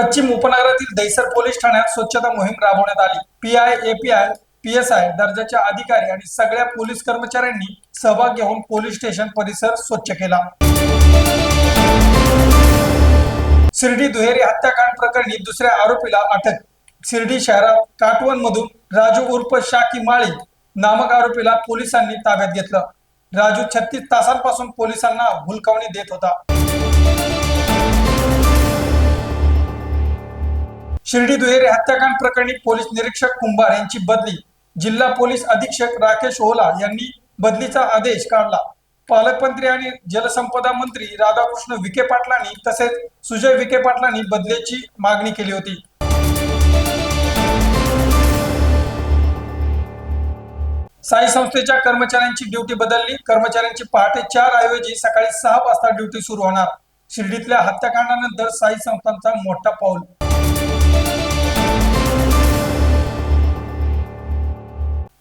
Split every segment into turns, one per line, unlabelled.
पश्चिम उपनगरातील दहिसर पोलीस ठाण्यात स्वच्छता मोहीम राबवण्यात आली. P I A P I P S I दर्जाच्या अधिकारी आणि सगळ्या पोलीस कर्मचाऱ्यांनी सहभाग घेऊन पोलीस स्टेशन परिसर स्वच्छ केला. शिर्डी दुहेरी हत्याकांड प्रकरणी दुसऱ्या आरोपीला अटक. शिर्डी शहरात काटवन मधून राजू उर्फ शाकी माळी नामक आरोपीला पोलिसांनी ताब्यात घेतलं. राजू छत्तीस तासांपासून पोलिसांना हुलकावणी देत होता. शिर्डी दुहेरी हत्याकांड प्रकरणी पोलीस निरीक्षक कुंभार यांची बदली. जिल्हा पोलीस अधीक्षक राकेश ओला यांनी बदलीचा आदेश काढला. पालकमंत्री आणि जलसंपदा मंत्री राधाकृष्ण विखे पाटलांनी तसेच सुजय विखे पाटलांनी बदलीची मागणी केली होती. साई संस्थेच्या कर्मचाऱ्यांची ड्युटी बदलली. कर्मचाऱ्यांची पहाटे चार ऐवजी सकाळी सहा वाजता ड्युटी सुरू होणार. शिर्डीतल्या हत्याकांडानंतर साई संस्थांचा मोठा पाऊल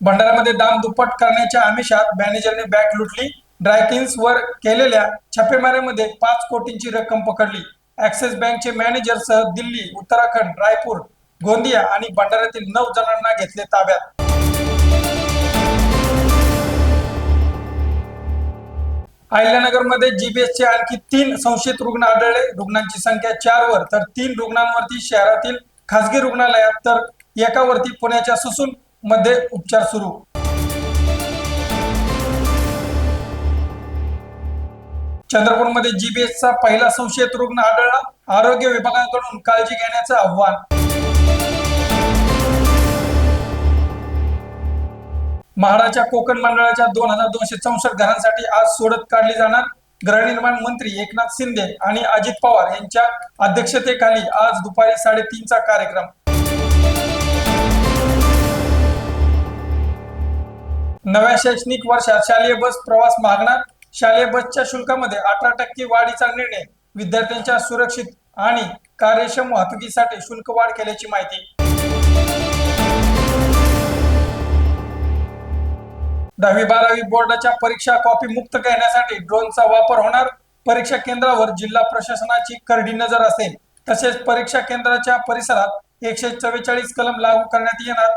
भंडारामध्ये दाम दुप्पट करण्याच्या आमिषात मॅनेजरने बँक लुटली. ड्रायकिन्स वर केलेल्या छापेमारीमध्ये पाच कोटींची रक्कम पकडली. ऍक्सिस बँकचे मॅनेजर सह दिल्ली उत्तराखंड रायपूर गोंदिया आणि भंडाऱ्यातील नऊ जणांना घेतले ताब्यात. अहिल्यानगरमध्ये जीबीएसचे आणखी तीन संशयित रुग्ण आढळले. रुग्णांची संख्या चार वर तर तीन रुग्णांवरती शहरातील खासगी रुग्णालयात तर एकावरती पुण्याच्या सुसून मध्ये उपचार सुरू. चंद्रपूरमध्ये जीबीएसचा पहिला संशयित रुग्ण आढळला. आरोग्य विभागाकडून काळजी घेण्याचं आव्हान. म्हाडाच्या कोकण मंडळाच्या दोन हजार दोनशे चौसष्ट घरांसाठी आज सोडत काढली जाणार. गृहनिर्माण मंत्री एकनाथ शिंदे आणि अजित पवार यांच्या अध्यक्षतेखाली आज दुपारी साडेतीनचा कार्यक्रम. नव्या शैक्षणिक वर्षात शालेय बस प्रवास मागणार. शालेय बसच्या शुल्कामध्ये अठरा टक्के वाढीचा निर्णय विद्यार्थ्यांच्या सुरक्षित आणि कार्यक्षम वाहतुकीसाठी शुल्क वाढ केल्याची माहिती. दहावी बारावी बोर्डाच्या परीक्षा कॉपी मुक्त करण्यासाठी ड्रोनचा वापर होणार. परीक्षा केंद्रावर जिल्हा प्रशासनाची करडी नजर असेल. तसेच परीक्षा केंद्राच्या परिसरात एकशे चव्वेचाळीस कलम लागू करण्यात येणार.